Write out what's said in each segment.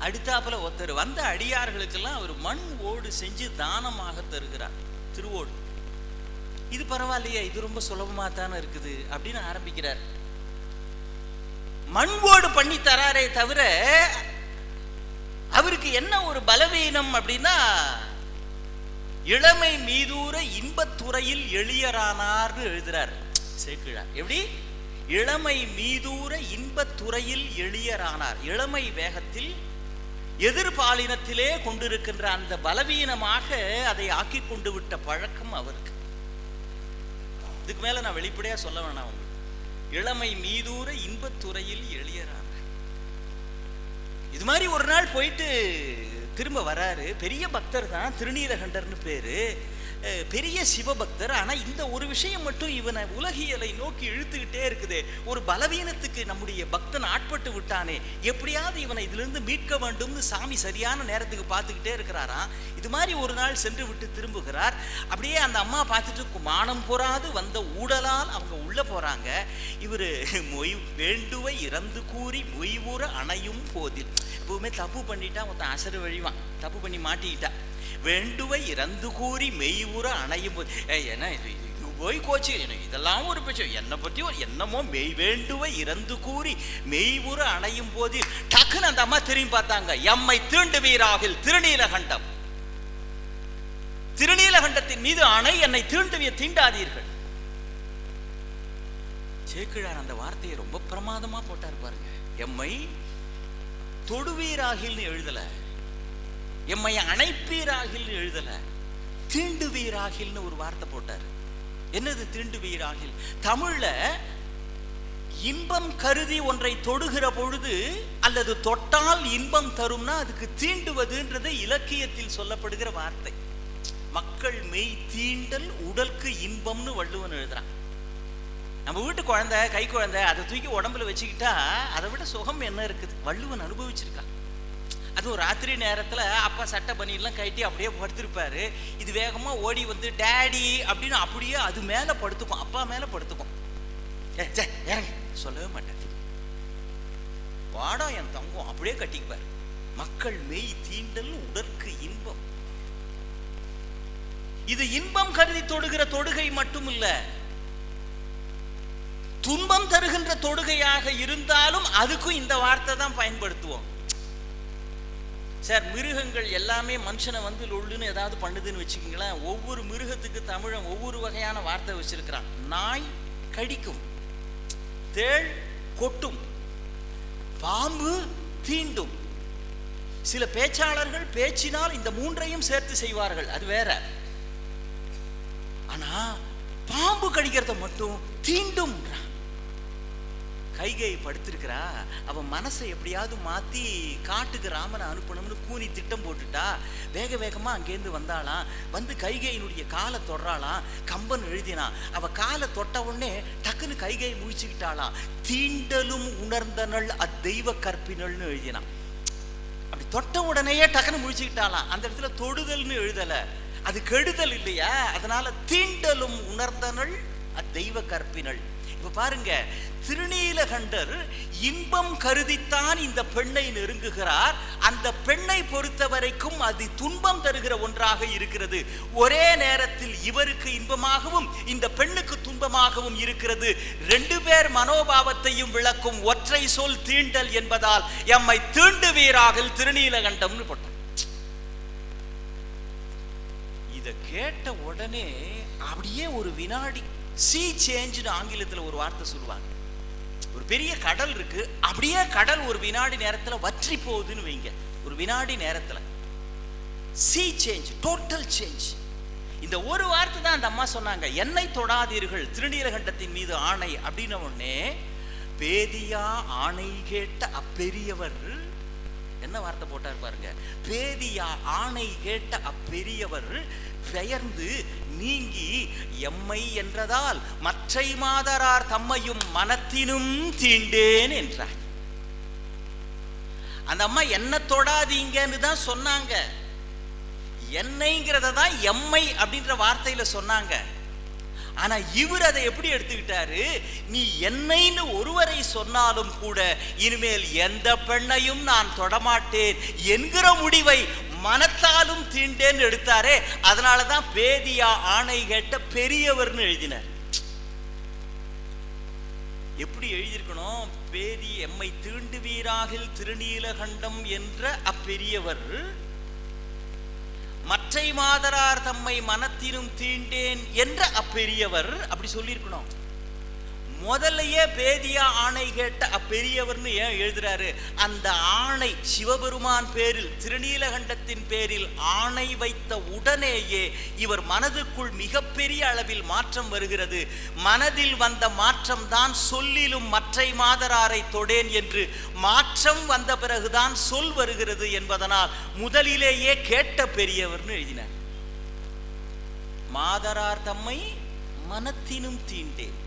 அடுத்தாப்புல ஒருத்தர் வந்த அடியார்களுக்கெல்லாம் அவர் மண் ஓடு செஞ்சு தானமாக தருகிறார். திருவோடு. இது பரவாயில்லையே இது ரொம்ப சுலபமா தானே இருக்குது அப்படின்னு ஆரம்பிக்கிறார். மண் ஓடு பண்ணி தராரே தவிர அவருக்கு என்ன ஒரு பலவீனம் அப்படின்னா இளமை மீதூர இன்பத்துறையில் எளியரானார்னு எழுதுறார். சேக்கிழார். எப்படி? இளமை மீதூர இன்பத்துறையில் எளியரானார். இளமை வேகத்தில் எதிர்பாலினத்திலே கொண்டிருக்கின்ற அந்த பலவீனமாக அதை ஆக்கி கொண்டு விட்ட பழக்கம் அவருக்கு. இதுக்கு மேல நான் வெளிப்படையா சொல்ல வேணாம் உங்களுக்கு இளமை மீதூர இன்பத்துறையில் எளியரானார் இது மாதிரி ஒரு நாள் போயிட்டு திரும்ப வராரு. பெரிய பக்தர் தான் திருநீலகண்டர்னு பேரு. பெரிய சிவபக்தர். ஆனால் இந்த ஒரு விஷயம் மட்டும் இவனை உலகியலை நோக்கி இழுத்துக்கிட்டே இருக்குது. ஒரு பலவீனத்துக்கு நம்முடைய பக்தன் ஆட்பட்டு விட்டானே எப்படியாவது இவனை இதிலிருந்து மீட்க வேண்டும்னு சாமி சரியான நேரத்துக்கு பார்த்துக்கிட்டே இருக்கிறாராம். இது மாதிரி ஒரு நாள் சென்று விட்டு திரும்புகிறார். அப்படியே அந்த அம்மா பார்த்துட்டு மானம் போறாது வந்த ஊடலால் அவங்க உள்ளே போகிறாங்க இவர் மொய் வேண்டுவை இறந்து கூறி மொய்வுற அணையும் போதில். எப்பவுமே தப்பு பண்ணிட்டா ஒருத்தன் அசரு வழிவான். தப்பு பண்ணி மாட்டிக்கிட்டா. வேண்டுவை இறந்து கூறி மெய்வுற அணையும் போது என்ன இது? போய் கோச்சு. எனக்கு இதெல்லாம் ஒரு பிரச்சனை என்னை பற்றி ஒரு என்னமோ மெய் வேண்டுவை இறந்து கூறி மெய்வுற அணையும் போது டக்குன்னு அந்த அம்மா திரும்பி பார்த்தாங்க. எம்மை தீண்டுவீராகில் திருநீலகண்டம். திருநீலகண்டத்தின் மீது அணை என்னை தீண்டுவிய தீண்டாதீர்கள். சேக்கிழார் அந்த வார்த்தையை ரொம்ப பிரமாதமா போட்டார் பாருங்க. எம்மை தொடுவீராகில்னு எழுதல. எம்மை அணைப்பீராகில்னு எழுதல. தீண்டுவீராகில்னு ஒரு வார்த்தை போட்டார். என்னது தீண்டுவீராகில்? தமிழ்ல இன்பம் கருதி ஒன்றை தொடுகிற பொழுது அல்லது தொட்டால் இன்பம் தரும்னா அதுக்கு தீண்டுவதுன்றது இலக்கியத்தில் சொல்லப்படுகிற வார்த்தை. மக்கள் மெய் தீண்டல் உடலுக்கு இன்பம்னு வள்ளுவன் எழுதுறான். நம்ம வீட்டு குழந்தை கை குழந்தை அதை தூக்கி உடம்புல வச்சுக்கிட்டா அதை விட சுகம் என்ன இருக்குது? வள்ளுவன் அனுபவிச்சிருக்கான். அதுவும் ராத்திரி நேரத்துல அப்பா சட்டை பனியெல்லாம் கட்டி அப்படியே படுத்திருப்பாரு. இது வேகமா ஓடி வந்து டேடி அப்படின்னு அப்படியே அது மேல படுத்துக்கும். அப்பா மேல படுத்துக்கும். ஏ சொல்லவே மாட்டேன் வாடா என் தங்கம் அப்படியே கட்டிக்குவார். மக்கள் மெய் தீண்டல் உடற்கு இன்பம். இது இன்பம் கருதி தொடுகிற தொடுகை மட்டும் இல்ல துன்பம் தருகின்ற தொடுகையாக இருந்தாலும் அதுக்கும் இந்த வார்த்தை தான் பயன்படுத்துவோம். சார் மிருகங்கள் எல்லாமே மனுஷனை வந்து லொள்ளுன்னு ஏதாவது பண்ணுதுன்னு வச்சுக்கோங்களேன் ஒவ்வொரு மிருகத்துக்கு தமிழன் ஒவ்வொரு வகையான வார்த்தை வச்சிருக்கிறான். நாய் கடிக்கும் தேள் கொட்டும் பாம்பு தீண்டும். சில பேச்சாளர்கள் பேச்சினால் இந்த மூன்றையும் சேர்த்து செய்வார்கள் அது வேற. ஆனா பாம்பு கடிக்கிறத மட்டும் தீண்டும் கைகை படுத்திருக்கிறா அவன் மனசை எப்படியாவது மாற்றி காட்டுக்கு ராமனை அனுப்பணும்னு கூனி திட்டம் போட்டுட்டா. வேக வேகமாக அங்கேருந்து வந்தாளாம். வந்து கைகையினுடைய காலை தொடுறாளாம். கம்பன் எழுதினான். அவள் காலை தொட்ட உடனே டக்குன்னு கைகை முழிச்சுக்கிட்டாளாம். தீண்டலும் உணர்ந்தனள் அத்தெய்வ கற்பினள்னு எழுதினான். அப்படி தொட்ட உடனேயே டக்குன்னு முழிச்சுக்கிட்டாலாம் அந்த இடத்துல தொடுதல்னு எழுதலை. அது கெடுதல் இல்லையா? அதனால தீண்டலும் உணர்ந்தனள் அத்தெய்வ கற்பினள். இப்போ பாருங்க திருநீலகண்டர் இன்பம் கருதித்தான் இந்த பெண்ணை நெருங்குகிறார். அந்த பெண்ணை பொறுத்த வரைக்கும் அது துன்பம் தருகிற ஒன்றாக இருக்கிறது. ஒரே நேரத்தில் இவருக்கு இன்பமாகவும் இந்த பெண்ணுக்கு துன்பமாகவும் இருக்கிறது. ரெண்டு பேர் மனோபாவத்தையும் விளக்கும் ஒற்றை சொல் தீண்டல் என்பதால் எம்மை தீண்டுவீராகில் திருநீலகண்டம்னு போட்டார். இதை கேட்ட உடனே அப்படியே ஒரு வினாடி சி சேஞ்சுன்னு ஆங்கிலத்துல ஒரு வார்த்தை சொல்லுவாங்க. ஒரு பெரிய கடல் இருக்கு அப்படியே கடல் ஒரு வினாடி நேரத்துல வற்றி போகுதுன்னு வைங்க. ஒரு வினாடி நேரத்துல. சி சேஞ்ச் டோட்டல் சேஞ்ச் இந்த ஒரு வார்த்தை தான் அந்த அம்மா சொன்னாங்க. என்னை தொடாதீர்கள் திருநீலகண்டத்தின் மீது ஆணை அப்படின்ன உடனே பேதியா ஆணை கேட்ட அப்பெரியவர் என்ன வார்த்தை போட்டார் பாருங்க. பேதியா ஆணை கேட்ட அப்பெரியவர் பெயர்ந்து நீங்கி எம்மை என்றதால் மற்றை மாதரார் தம்மையும் மனத்தினும் தீண்டேன் என்றார். அந்த அம்மா என்ன தொடாதீங்கன்னு தான் சொன்னாங்க. என்னைங்கிறத தான் எம்மை அப்படின்ற வார்த்தையில சொன்னாங்க. ஆனா இவர் அதை எப்படி எடுத்துக்கிட்டாரு? நீ என்னைன்னு ஒருவரை சொன்னாலும் கூட இனிமேல் எந்த பெண்ணையும் நான் தொடமாட்டேன் என்கிற முடிவை மனத்தாலும் தீண்டேன்னு எடுத்தாரே அதனால தான் பேதியா ஆணை கேட்ட பெரியவர்னு எழுதினார். எப்படி எழுதியிருக்கணும்? பேதி எம்மை தீண்டுவீராகில் திருநீலகண்டம் என்ற அப்பெரியவர் மற்றை மாதரார் தம்மை மனத்திலும் தீண்டேன் என்ற அப்பெரியவர் அப்படி சொல்லியிருக்கணும். முதல்லையே பேதியா ஆணை கேட்ட அப்பெரியவர்னு ஏன் எழுதுறாரு? அந்த ஆணை சிவபெருமான் பேரில் திருநீலகண்டத்தின் பேரில் ஆணை வைத்த உடனேயே இவர் மனதுக்குள் மிகப்பெரிய அளவில் மாற்றம் வருகிறது. மனதில் வந்த மாற்றம் தான் சொல்லிலும் மற்றை மாதராரை தொடேன் என்று மாற்றம் வந்த பிறகுதான் சொல் வருகிறது என்பதனால் முதலிலேயே கேட்ட பெரியவர்னு எழுதினார். மாதரார் தம்மை மனத்தினும் தீண்டேன்.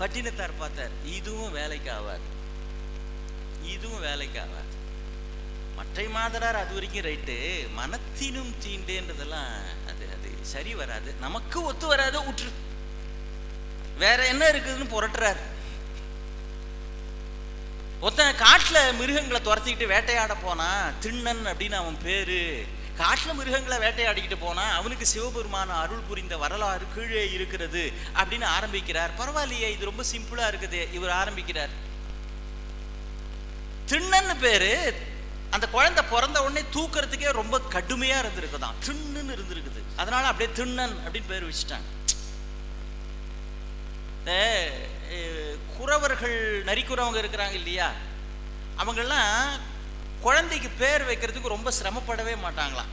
பட்டினத்தார் பார்த்தார் இதுவும் வேலைக்கு ஆவார். இதுவும் வேலைக்கு ஆவார். மற்றை மாதரார் அது வரைக்கும் ரைட்டு மனத்தினும் தீண்டேன்றதெல்லாம் அது அது சரி வராது. நமக்கு ஒத்து வராது உற்று வேற என்ன இருக்குதுன்னு புரட்டுறார். ஒருத்தன் காட்டில் மிருகங்களை துரத்திக்கிட்டு வேட்டையாட போனா திண்ணன் அப்படின்னு அவன் பேரு காட்டில் மிருகங்களை வேட்டையாடிக்கிட்டு போனா அவனுக்கு சிவபெருமான அருள் புரிந்த வரலாறு கீழே இருக்கிறது அப்படின்னு ஆரம்பிக்கிறார். பரவாயில்லையே இது ரொம்ப சிம்பிளா இருக்குது. இவர் ஆரம்பிக்கிறார். திண்ணன்னு பேரு அந்த குழந்தை பிறந்த உடனே தூக்குறதுக்கே ரொம்ப கடுமையா இருந்திருக்குதான். திண்ணுன்னு இருந்திருக்குது. அதனால அப்படியே திண்ணன் அப்படின்னு பேர் வச்சுட்டாங்க. குறவர்கள் நரிக்குறவங்க இருக்கிறாங்க இல்லையா? அவங்கெல்லாம் குழந்தைக்கு பேர் வைக்கிறதுக்கு ரொம்ப சிரமப்படவே மாட்டாங்களாம்.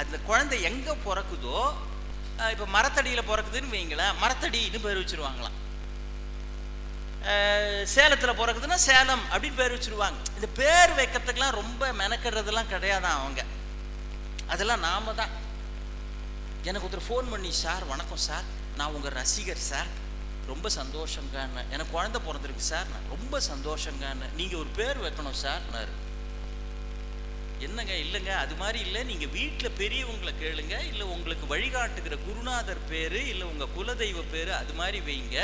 அந்த குழந்தை எங்கே பிறக்குதோ இப்போ மரத்தடியில் பிறக்குதுன்னு வைங்களேன் மரத்தடின்னு பேர் வச்சிருவாங்களாம். சேலத்தில் பிறக்குதுன்னா சேலம் அப்படின்னு பேர் வச்சிருவாங்க. இந்த பேர் வைக்கிறதுக்கெல்லாம் ரொம்ப மெனக்கிறதுலாம் கிடையாதான் அவங்க. அதெல்லாம் நாம தான். எனக்கு ஒருத்தர் ஃபோன் பண்ணி சார் வணக்கம் சார். நான் உங்கள் ரசிகர் சார். ரொம்ப சந்தோஷங்கான்னு எனக்கு குழந்தை பிறந்திருக்கு சார். நான் ரொம்ப சந்தோஷங்கான்னு நீங்கள் ஒரு பேர் வைக்கணும் சார்னாரு. என்னங்க இல்லைங்க அது மாதிரி இல்லை. நீங்கள் வீட்டில் பெரியவங்களை கேளுங்க. இல்லை உங்களுக்கு வழிகாட்டுகிற குருநாதர் பேர் இல்லை உங்கள் குலதெய்வ பேர் அது மாதிரி வைங்க.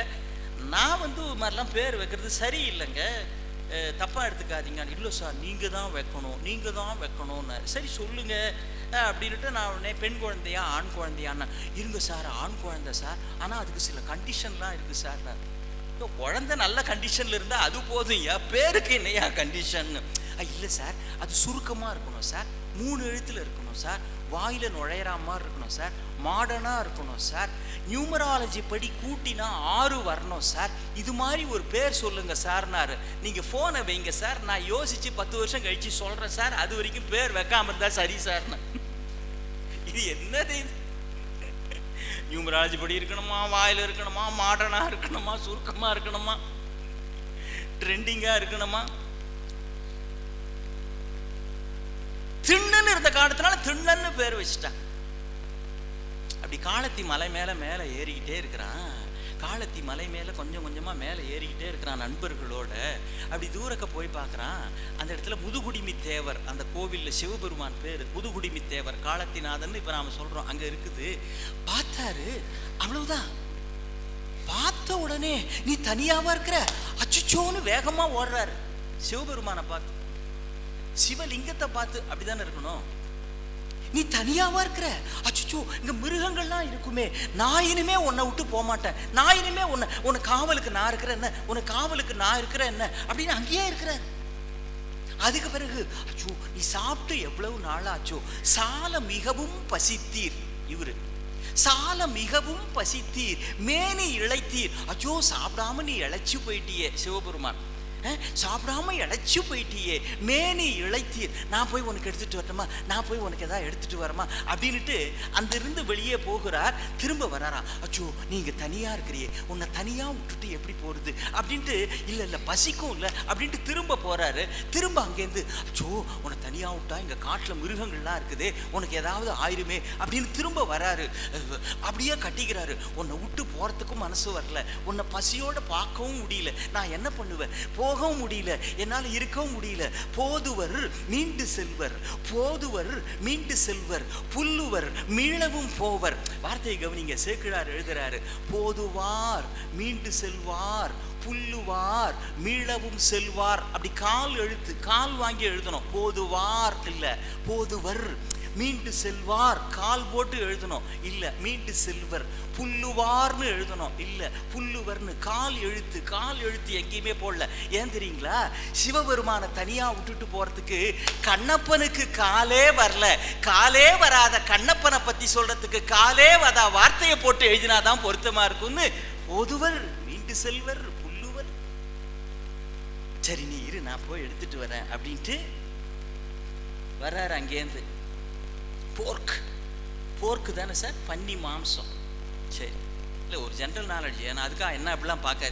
நான் வந்து மாதிரிலாம் பேர் வைக்கிறது சரியில்லைங்க. இல்லைங்க தப்பாக எடுத்துக்காதீங்க. இல்லை சார் நீங்கள் தான் வைக்கணும். நீங்கள் தான் வைக்கணும்னு. சரி சொல்லுங்கள் அப்படின்ட்டு அப்படின்னுட்டு நான் உடனே பெண் குழந்தையா ஆண் குழந்தையான்னு. இருங்க சார் ஆண் குழந்தை சார். ஆனால் அதுக்கு சில கண்டிஷன்லாம் இருக்குது சார். நான் இப்போ குழந்தை நல்ல கண்டிஷனில் இருந்தால் அது போதும். ஏன் பேருக்கு என்னையா கண்டிஷன்னு இல்லை சார் அது சுருக்கமாக இருக்கணும் சார். மூணு எழுத்தில் இருக்கணும் சார். வாயில் நுழையிற மாதிரி இருக்கணும் சார். மாடர்னாக இருக்கணும் சார். நியூமராலஜி படி கூட்டினா ஆறு வரணும் சார். இது மாதிரி ஒரு பேர் சொல்லுங்கள் சார்னாரு. நீங்கள் ஃபோனை வைங்க சார். நான் யோசித்து பத்து வருஷம் கழித்து சொல்கிறேன் சார். அது வரைக்கும் பேர் வைக்காம இருந்தால் சரி சார்னு இது என்னது இது? நியூமராலஜி படி இருக்கணுமா? வாயில் இருக்கணுமா? மாடர்னாக இருக்கணுமா? சுருக்கமாக இருக்கணுமா? ட்ரெண்டிங்காக இருக்கணுமா? திண்ணன்னு இருந்த காலத்தினால திண்ணன்னு பேர் வச்சுட்டான். அப்படி காலத்தி மலை மேலே மேலே ஏறிக்கிட்டே இருக்கிறான். காலத்தி மலை மேலே கொஞ்சம் கொஞ்சமாக மேலே ஏறிக்கிட்டே இருக்கிறான் நண்பர்களோட. அப்படி தூரக்க போய் பார்க்குறான். அந்த இடத்துல முதுகுடிமி தேவர் அந்த கோவிலில் சிவபெருமான் பேர் முதுகுடிமி தேவர் காலத்திநாதன் இப்போ நாம் சொல்கிறோம் அங்கே இருக்குது. பார்த்தாரு. அவ்வளவுதான். பார்த்த உடனே நீ தனியாவா இருக்கிற? அச்சுச்சோன்னு வேகமா ஓடுறாரு. சிவபெருமானை பார்த்து சிவலிங்கத்தை பார்த்து அப்படிதானே இருக்கணும்? நீ தனியாவா இருக்கிற? அச்சுச்சோ இங்க மிருகங்கள்லாம் இருக்குமே. நான் இனிமே உன்னை விட்டு போக மாட்டேன். நான் இனிமே உன்னை உன்னை காவலுக்கு நான் இருக்கிற என்ன? உன்னை காவலுக்கு நான் இருக்கிற என்ன? அப்படின்னு அங்கேயே இருக்கிற அதுக்கு பிறகு அச்சோ நீ சாப்பிட்டு எவ்வளவு நாள் ஆச்சோ சால மிகவும் பசித்தீர் இவரு. சால மிகவும் பசித்தீர் மேனி இழைத்தீர். அச்சோ சாப்பிடாம நீ இழைச்சி போயிட்டியே சிவபெருமான். சாப்பிடாம இழைச்சி போயிட்டியே. மேனி இழைத்தீர். நான் போய் உனக்கு எடுத்துட்டு வரட்டுமா? நான் போய் உனக்கு எதாவது எடுத்துட்டு வரமா? அப்படின்னுட்டு அந்த இருந்து வெளியே போகிறார். திரும்ப வராராம். அச்சோ நீங்க தனியா இருக்கிறியே. உன்னை தனியா விட்டுட்டு எப்படி போறது? அப்படின்ட்டு இல்லை இல்லை பசிக்கும் இல்லை. அப்படின்ட்டு திரும்ப போறாரு. திரும்ப அங்கேருந்து அச்சோ உன்னை தனியா விட்டா இங்க காட்டுல மிருகங்கள்லாம் இருக்குது. உனக்கு ஏதாவது ஆயிருமே. அப்படின்னு திரும்ப வராரு. அப்படியே கட்டிக்கிறாரு. உன்னை விட்டு போறதுக்கும் மனசு வரல. உன்னை பசியோட பார்க்கவும் முடியல. நான் என்ன பண்ணுவேன்? போ போகவும் முடியல என்னால் இருக்கவும் முடியல. போதுவர் மீண்டு செல்வர் போதுவர் மீண்டு செல்வர் புல்லுவர் மீளவும் போவர். வார்த்தையை கவனிங்க சேக்கிழார் எழுதுறாரு போதுவார் மீண்டு செல்வார் புல்லுவார் மீளவும் செல்வார். அப்படி கால் எழுத்து கால் வாங்கி எழுதணும் போதுவார் இல்லை போதுவர் மீண்டு செல்வார் கால் போட்டு எழுதணும். இல்ல மீண்டு செல்வர் புல்லுவார்னு எழுதணும். இல்ல புல்லுவர்னு கால் எழுத்து கால் எழுத்து எங்கேயுமே போடல. ஏன் தெரியுங்களா? சிவபெருமான தனியா விட்டுட்டு போறதுக்கு கண்ணப்பனுக்கு காலே வரல. காலே வராத கண்ணப்பனை பத்தி சொல்றதுக்கு காலே வதா வார்த்தையை போட்டு எழுதினாதான் பொருத்தமா இருக்கும்னு பொதுவர் மீண்டு செல்வர் புல்லுவர். சரி நீ இரு நான் போய் எடுத்துட்டு வரேன் அப்படின்ட்டு வர்றாரு அங்கேருந்து போர்க் போர்க்கு தானே சார் பன்னி மாம்சம். சரி. இல்லை ஒரு ஜென்ரல் நாலேஜ் ஏன்னா அதுக்காக என்ன அப்படிலாம் பார்க்காது